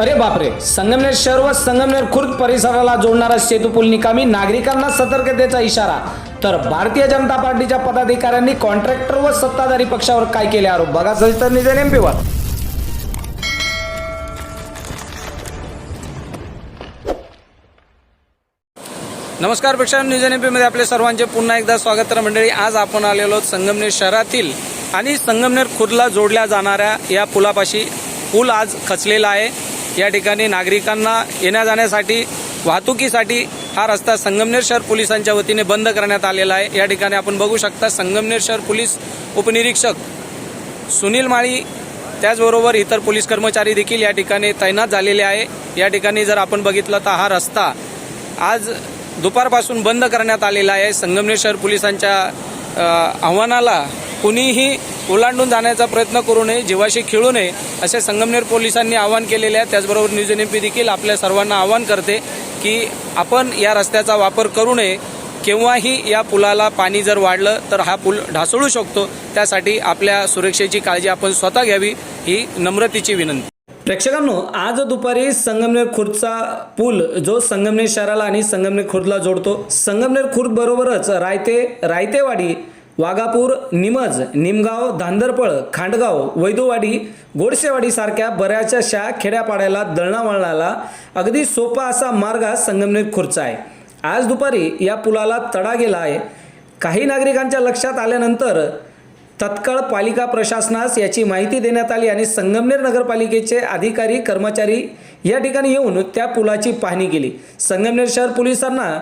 अरे बापरे. संगमनेर शहर व संगमनेर खुर्द परिसराला जोडणारा सेतू पूल निकामी नागरिकांना सतर्कतेचा इशारा. तर भारतीय जनता पार्टीच्या पदाधिकाऱ्यांनी कॉन्ट्रॅक्टर व सत्ताधारी पक्षावर काय केले आरोप? बघा सविस्तर निजन एमपीवर नमस्कारपेक्षा न्यूज एनमध्ये आपले सर्वांचे पुन्हा एकदा स्वागत तर मंडळी आज आपण आलेलो संगमनेर शहरातील आणि संगमनेर खुर्दला जोडल्या जाणाऱ्या या पुलापाशी. पूल आज खचलेला आहे. या ठिकाणी नागरिकांना येण्या जाण्यासाठी वाहतुकीसाठी हा रस्ता संगमनेर शहर पोलिसांच्या वतीने बंद करण्यात आलेला आहे. या ठिकाणी आपण बघू शकता संगमनेर शहर पोलीस उपनिरीक्षक सुनील माळी त्याचबरोबर इतर पोलीस कर्मचारी देखील या ठिकाणी तैनात झालेले आहे. या ठिकाणी जर आपण बघितलं तर हा रस्ता आज दुपारपासून बंद करण्यात आलेला आहे. संगमनेर शहर पोलिसांच्या आव्हानाला कुणीही ओलांडून जाण्याचा प्रयत्न करू नये जीवाशी खेळू नये असे संगमनेर पोलिसांनी आवाहन केलेले आहे. त्याचबरोबर न्यूज एन देखील आपल्या सर्वांना आवाहन करते की आपण या रस्त्याचा वापर करू नये. केव्हाही या पुलाला पाणी जर वाढलं तर हा पूल ढासळू शकतो. त्यासाठी आपल्या सुरक्षेची काळजी आपण स्वतः घ्यावी ही नम्रतेची विनंती. प्रेक्षकांनो आज दुपारी संगमनेर खुर्दचा पूल जो संगमनेर शहराला आणि संगमनेर खुर्दला जोडतो संगमनेर खुर्द बरोबरच रायते रायतेवाडी वाघापूर निमज निमगाव धांदरपळ खांडगाव वैदोवाडी गोडसेवाडी सारख्या बऱ्याचशा खेड्यापाड्याला दळणावळणाला अगदी सोपा असा मार्ग हा संगमनेर खुर्चा आहे. आज दुपारी या पुलाला तडा गेला आहे. काही नागरिकांच्या लक्षात आल्यानंतर तत्काळ पालिका प्रशासनास याची माहिती देण्यात आली आणि संगमनेर नगरपालिकेचे अधिकारी कर्मचारी या ठिकाणी येऊन त्या पुलाची पाहणी केली. संगमनेर शहर पोलिसांना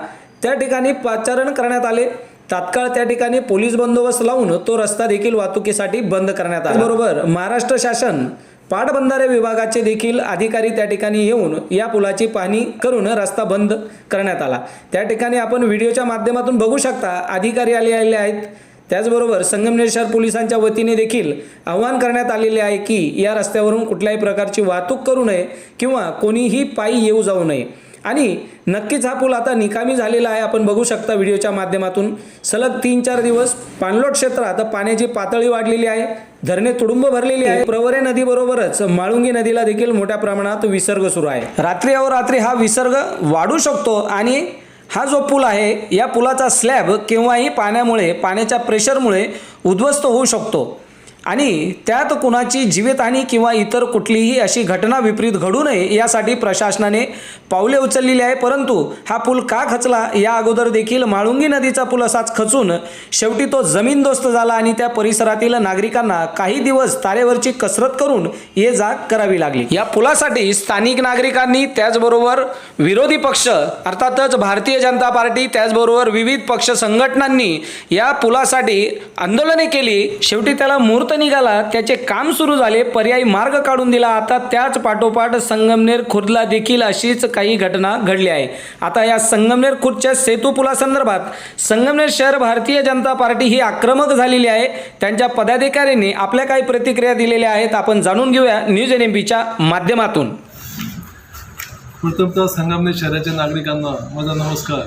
त्या ठिकाणी पाचारण करण्यात आले. तात्काळ त्या ठिकाणी पोलीस बंदोबस्त लावून तो रस्ता देखील वाहतुकीसाठी बंद करण्यात आला. बरोबर. महाराष्ट्र शासन पाटबंधारे विभागाचे देखील अधिकारी त्या ठिकाणी येऊन या पुलाची पाहणी करून रस्ता बंद करण्यात आला. त्या ठिकाणी आपण व्हिडिओच्या माध्यमातून बघू शकता अधिकारी आले आलेले आहेत. त्याचबरोबर संगमनेर शहर पोलिसांच्या वतीने देखील आवाहन करण्यात आलेले आहे की या रस्त्यावरून कुठल्याही प्रकारची वाहतूक करू नये किंवा कोणीही पायी येऊ जाऊ नये. आणि नक्कीच हा पूल आता निकामी झालेला आहे. आपण बघू शकता व्हिडिओच्या माध्यमातून. सलग तीन चार दिवस पाणलोट क्षेत्रात पाण्याची पातळी वाढलेली आहे. धरणे तुडुंब भरलेली आहे. प्रवरे नदीबरोबरच माळुंगी नदीला देखील मोठ्या प्रमाणात विसर्ग सुरू आहे. रात्री रात्री हा विसर्ग वाढू शकतो आणि हा जो पूल आहे या पुलाचा स्लॅब केव्हाही पाण्यामुळे पाण्याच्या प्रेशरमुळे उद्ध्वस्त होऊ शकतो. आणि त्यात कुणाची जीवितहानी किंवा इतर कुठलीही अशी घटना विपरीत घडू नये यासाठी प्रशासनाने पावले उचललेली आहे. परंतु हा पूल का खचला या अगोदर देखील माळुंगी नदीचा पूल असाच खचून शेवटी तो जमीनदोस्त झाला आणि त्या परिसरातील नागरिकांना काही दिवस तारेवरची कसरत करून ये जा करावी लागली. या पुलासाठी स्थानिक नागरिकांनी त्याचबरोबर विरोधी पक्ष अर्थातच भारतीय जनता पार्टी त्याचबरोबर विविध पक्ष संघटनांनी या पुलासाठी आंदोलने केली. शेवटी त्याला मुहूर्त निघाला त्याचे काम सुरू झाले पर्यायी मार्ग काढून दिला. आता त्याच पाठोपाठ संगमनेर खुर्दला देखील अशीच काही घटना घडली आहे. आता या संगमनेर खुर्दच्या सेतू पुलासंदर्भात संगमनेर शहर भारतीय जनता पार्टी ही आक्रमक झालेली आहे. त्यांच्या पदाधिकाऱ्यांनी आपल्या काही प्रतिक्रिया दिलेल्या आहेत. आपण जाणून घेऊया न्यूज एन एम बीच्या माध्यमातून प्रथमतः संगमनेर शहराच्या नागरिकांना माझा नमस्कार.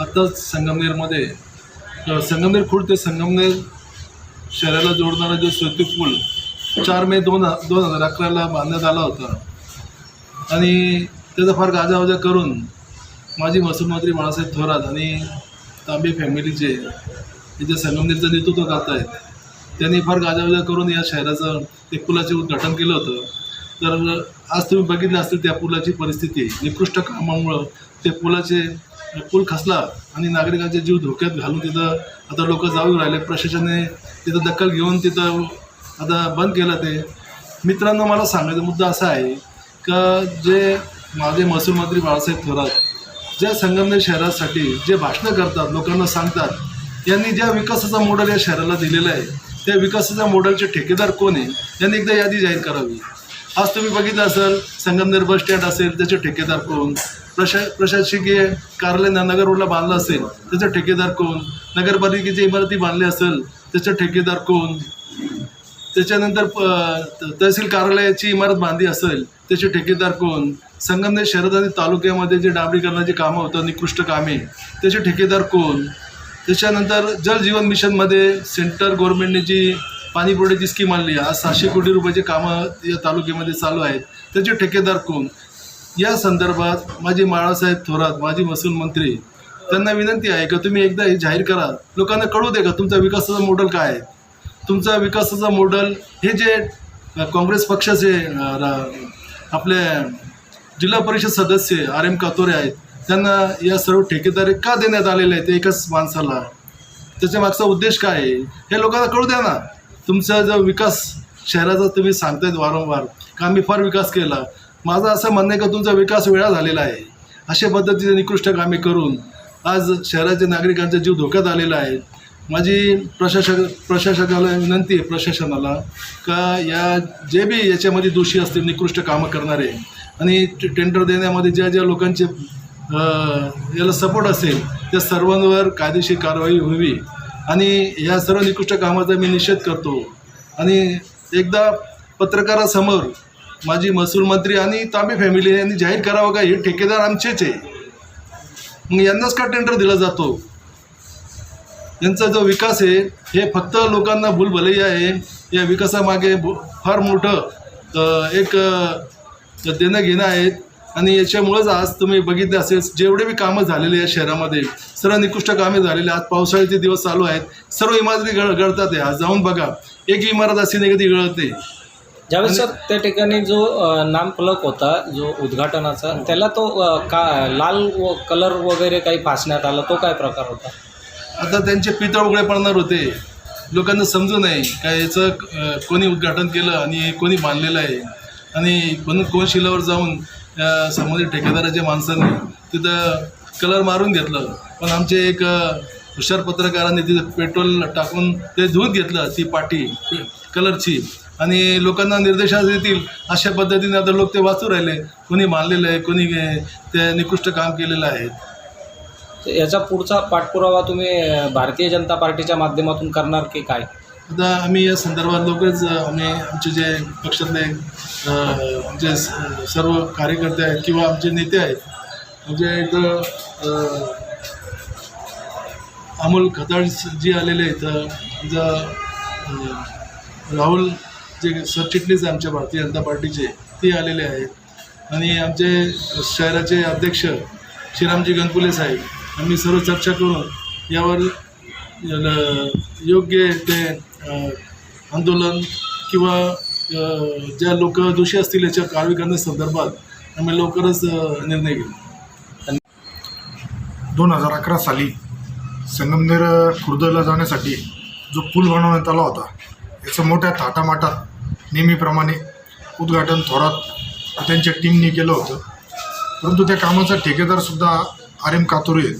आत्ताच संगमनेरमध्ये संगमनेर खुर्द ते संगमनेर शहराला जोडणारा जो सेतू पूल चार मे दोन दोन हजार अकराला बांधण्यात आला होता. आणि त्याचा फार गाजावाजा करून माजी महसूलमंत्री बाळासाहेब थोरात आणि तांबे फॅमिलीचे जे संगमनेरचं नेतृत्व करत आहेत त्यांनी फार गाजावाजा करून या शहराचं एक पुलाचे उद्घाटन केलं होतं. तर आज तुम्ही बघितलं असतील त्या पुलाची परिस्थिती. निकृष्ट कामामुळं ते पुलाचे पूल खचला आणि नागरिकांचे जीव धोक्यात घालून तिथं आता लोक जाऊ राहिले. प्रशासनाने तिथं दखल घेऊन तिथं आता बंद केलं ते. मित्रांनो मला सांगायचा मुद्दा असा आहे का जे माझे महसूल मंत्री बाळासाहेब थोरात ज्या संगमनेर शहरासाठी जे भाषणं करतात लोकांना सांगतात यांनी ज्या विकासाचा मॉडेल या शहराला दिलेला आहे त्या विकासाच्या मॉडेलचे ठेकेदार कोण आहे यांनी एकदा यादी जाहीर करावी. आज तुम्ही बघितलं असेल संगमनेर बस स्टँड असेल त्याचे ठेकेदार कोण? प्रशा प्रशासकीय कार्यालय नगर रोडला बांधलं असेल त्याचा ठेकेदार कोण? नगरपालिकेची इमारती बांधली असेल त्याचे ठेकेदार कोण? त्याच्यानंतर प- तहसील कार्यालयाची इमारत बांधली असेल त्याचे ठेकेदार कोण? संगमनेर शहरात आणि तालुक्यामध्ये जे डांबरीकरणाची कामं होतं निकृष्ट कामे त्याचे ठेकेदार कोण? त्याच्यानंतर जल जीवन मिशनमध्ये सेंटर गव्हर्नमेंटने जी पाणीपुरवठ्याची स्कीम आणली आज सहाशे कोटी रुपयाची कामं या तालुक्यामध्ये चालू आहेत त्याचे ठेकेदार कोण? या संदर्भात माझे माळासाहेब थोरात माजी महसूल मंत्री त्यांना विनंती आहे का तुम्ही एकदा हे जाहीर करा. लोकांना कळू दे का तुमचा विकासाचं मॉडेल काय आहे? तुमचा विकासाचं मॉडेल हे जे काँग्रेस पक्षाचे रा- आपले जिल्हा परिषद सदस्य आर एम कातोरे आहेत त्यांना या सर्व ठेकेदारी का देण्यात आलेले आहेत एकाच माणसाला? त्याच्या मागचा उद्देश काय आहे? हे लोकांना कळू द्या ना. तुमचा जो विकास शहराचा तुम्ही सांगतायत वारंवार का आम्ही फार विकास केला? माझं असं म्हणणं आहे का तुमचा विकास वेळा झालेला आहे. अशा पद्धतीने निकृष्ट कामे करून आज शहराच्या नागरिकांचा जीव धोक्यात आलेला आहे. माझी प्रशासक प्रशासकाला विनंती आहे प्रशासनाला का या जे बी याच्यामध्ये दोषी असतील निकृष्ट कामं करणारे आणि टेंडर देण्यामध्ये ज्या ज्या लोकांचे याला सपोर्ट असेल त्या सर्वांवर कायदेशीर कारवाई व्हावी. आणि या सर्व निकृष्ट कामाचा मी निषेध करतो. आणि एकदा पत्रकारासमोर माझी महसूल मंत्री आणि तांबे फॅमिली यांनी जाहीर करावं का? हे ठेकेदार आमचेच आहे. मग यांनाच का टेंडर दिला जातो? यांचा जो विकास आहे हे फक्त लोकांना भूलभलई आहे. या विकासामागे फार मोठं एक देणं घेणं आहेत आणि याच्यामुळंच आज तुम्ही बघितले असेल जेवढे बी कामं झालेले या शहरामध्ये सर्व निकृष्ट कामे झालेले आहेत. आज पावसाळ्याचे दिवस चालू आहेत. सर्व इमारती गळ गळतात आहे आज जाऊन बघा. एक इमारत अशी नाही कधी गळते. ज्यावेळेस सर त्या ठिकाणी जो नामफलक होता जो उद्घाटनाचा त्याला तो का लाल व कलर वगैरे काही फासण्यात आला तो काय प्रकार होता? आता त्यांचे पितळ उघडे पडणार होते. लोकांना समजू नये का याचं अं, कोणी उद्घाटन केलं आणि कोणी बांधलेलं आहे. आणि म्हणून कोण शिलावर जाऊन अं, संबंधित ठेकेदाराच्या माणसांनी तिथं कलर मारून घेतलं. पण आमचे एक अं, हुशार पत्रकारांनी तिथं पेट्रोल टाकून ते धुवून घेतलं ती पाटी कलरची. आणि लोकांना निर्देशास देतील अशा पद्धतीने आता लोक ते वाचू राहिले. कोणी मानलेलं आहे कोणी ते निकृष्ट काम केलेलं आहे. तर याचा पुढचा पाठपुरावा तुम्ही भारतीय जनता पार्टीच्या माध्यमातून करणार की काय? आता आम्ही या संदर्भात लवकरच आम्ही आमचे जे पक्षातले आमचे सर्व कार्यकर्ते आहेत किंवा आमचे नेते आहेत म्हणजे अ, अमोल खताळ जी आलेले आहेत. राहुल जे सरचिटणीस आहे आमच्या भारतीय जनता पार्टीचे ते आलेले आहेत. आणि आमचे शहराचे अध्यक्ष श्रीरामजी गणपुले साहेब आम्ही सर्व चर्चा करून यावर योग्य ते आंदोलन किंवा ज्या लोक दोषी असतील याच्या कारवाई करण्यासंदर्भात आम्ही लवकरच निर्णय घेऊ. दोन हजार अकरा साली संगमनेर खुर्दला जाण्यासाठी जो पूल बनवण्यात आला होता याचं मोठ्या थाटामाटात नेहमीप्रमाणे उद्घाटन थोरात त्यांच्या टीमनी केलं होतं. परंतु त्या कामाचा ठेकेदारसुद्धा आर एम कातोरे आहेत.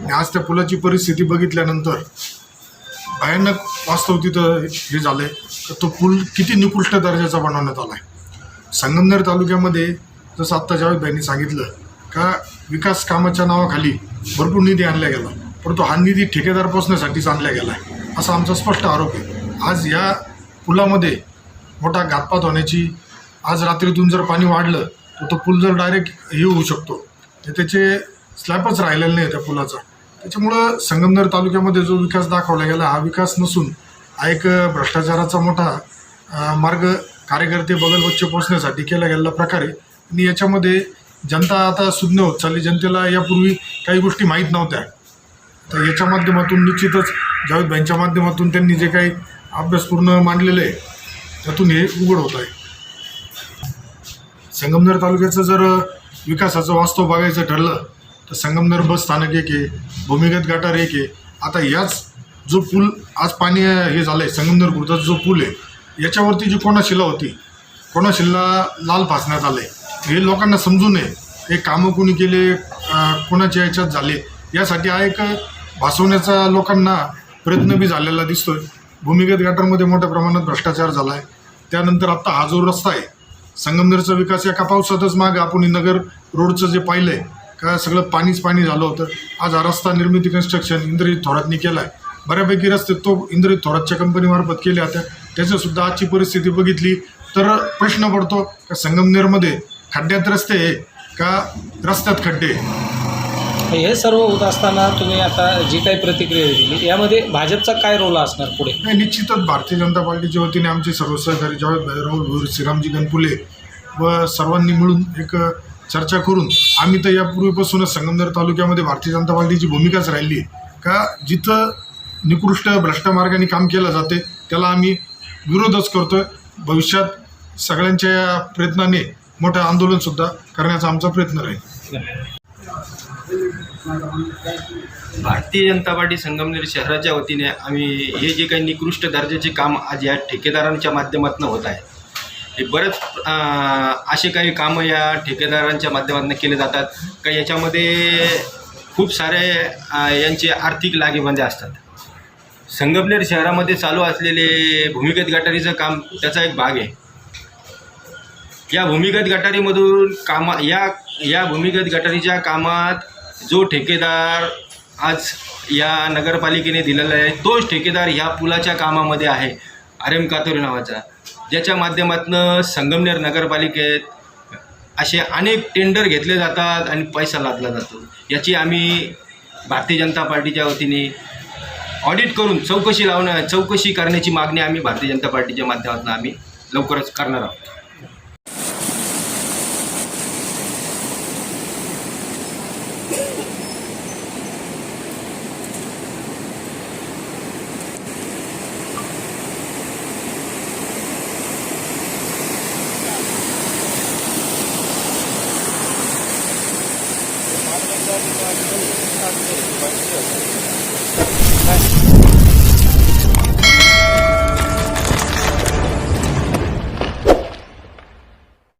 आणि आज त्या पुलाची परिस्थिती बघितल्यानंतर भयानक वास्तव तिथं हे झालं आहे तर तो पूल किती निकृष्ट दर्जाचा बनवण्यात आला आहे संगमनेर तालुक्यामध्ये जसं आत्ता जावेदभाईंनी सांगितलं का विकास कामाच्या नावाखाली भरपूर निधी आणला गेला. परंतु हा निधी ठेकेदार पोचण्यासाठीच आणला गेला आहे असा आमचा स्पष्ट आरोप आहे. आज या पुलामध्ये मोठा घातपात होण्याची आज रात्रीतून जर पाणी वाढलं तर तो पूल जर डायरेक्ट हे होऊ शकतो. तर त्याचे स्लॅबच राहिलेला नाही त्या पुलाचा. त्याच्यामुळं संगमनेर तालुक्यामध्ये जो विकास दाखवला गेला हा विकास नसून हा एक भ्रष्टाचाराचा मोठा मार्ग कार्यकर्ते बगल पोचण्यासाठी केला गेलेला प्रकार आहे. आणि याच्यामध्ये जनता आता सुज्ञ होत चालली. जनतेला यापूर्वी काही गोष्टी माहीत नव्हत्या. तर याच्या माध्यमातून निश्चितच जावेदभाईंच्या माध्यमातून त्यांनी जे काही अभ्यासपूर्ण मांडलेलं आहे त्यातून हे उघड होत आहे. संगमनेर तालुक्याचं जर विकासाचं वास्तव बघायचं ठरलं तर संगमनेर बस स्थानक एक आहे भूमिगत गटार एक आहे. आता याच जो पूल आज पाणी हे झालं आहे संगमनेर खुर्दाचा जो पूल आहे याच्यावरती जी कोणाशिला होती कोणाशिला लाल फासण्यात आलं आहे हे लोकांना समजू नये. हे कामं कोणी केले कोणाच्या याच्यात झाले यासाठी हा एक भासवण्याचा लोकांना प्रयत्न बी झालेला दिसतोय. भूमिगत गटारमध्ये मोठ्या प्रमाणात भ्रष्टाचार झाला आहे त्यानंतर आत्ता हा जो रस्ता आहे संगमनेरचा विकास एका पावसातच मागं आपण नगर रोडचं जे पाहिलं आहे का सगळं पाणीच पाणी झालं होतं. आज हा रस्ता निर्मिती कन्स्ट्रक्शन इंद्रजित थोरातनी केला आहे बऱ्यापैकी रस्ते तो इंद्रजित थोरातच्या कंपनीमार्फत केल्या होत्या. त्याच्यासुद्धा आजची परिस्थिती बघितली तर प्रश्न पडतो का संगमनेरमध्ये खड्ड्यात रस्ते आहे का रस्त्यात खड्डे आहे? हे सर्व होत असताना तुम्ही आता जी काही प्रतिक्रिया दिली यामध्ये भाजपचा काय रोल असणार पुढे? नाही निश्चितच भारतीय जनता पार्टीच्या वतीने आमचे सर्व सहकारी भाई राहुल श्रीरामजी गणपुले व सर्वांनी मिळून एक चर्चा करून आम्ही तर यापूर्वीपासूनच संगमनेर तालुक्यामध्ये भारतीय जनता पार्टीची भूमिकाच राहिली आहे. का जिथं निकृष्ट भ्रष्ट मार्गाने काम केलं जाते त्याला आम्ही विरोधच करतोय. भविष्यात सगळ्यांच्या या प्रयत्नाने मोठं आंदोलनसुद्धा करण्याचा आमचा प्रयत्न राहील. भारतीय जनता पार्टी संगमनेर शहराच्या वतीने आम्ही हे जे काही निकृष्ट दर्जाचे काम आज या ठेकेदारांच्या माध्यमातून होत आहे हे बरेच असे काही कामं या ठेकेदारांच्या माध्यमातून केले जातात का याच्यामध्ये खूप सारे यांचे आर्थिक लागेबंदे असतात. संगमनेर शहरामध्ये चालू असलेले भूमिगत गटारीचं काम त्याचा एक भाग आहे. या भूमिगत गटारीमधून कामा या या भूमिगत गटारीच्या कामात जो ठेकेदार आज या नगरपालिकेने दिलेला आहे तोच ठेकेदार ह्या पुलाच्या कामामध्ये आहे आर एम नावाचा. ज्याच्या माध्यमातून संगमनेर नगरपालिकेत असे अनेक टेंडर घेतले जातात आणि पैसा लादला जातो. याची आम्ही भारतीय जनता पार्टीच्या वतीने ऑडिट करून चौकशी लावणं चौकशी करण्याची मागणी आम्ही भारतीय जनता पार्टीच्या माध्यमातून आम्ही लवकरच करणार आहोत. OK, so.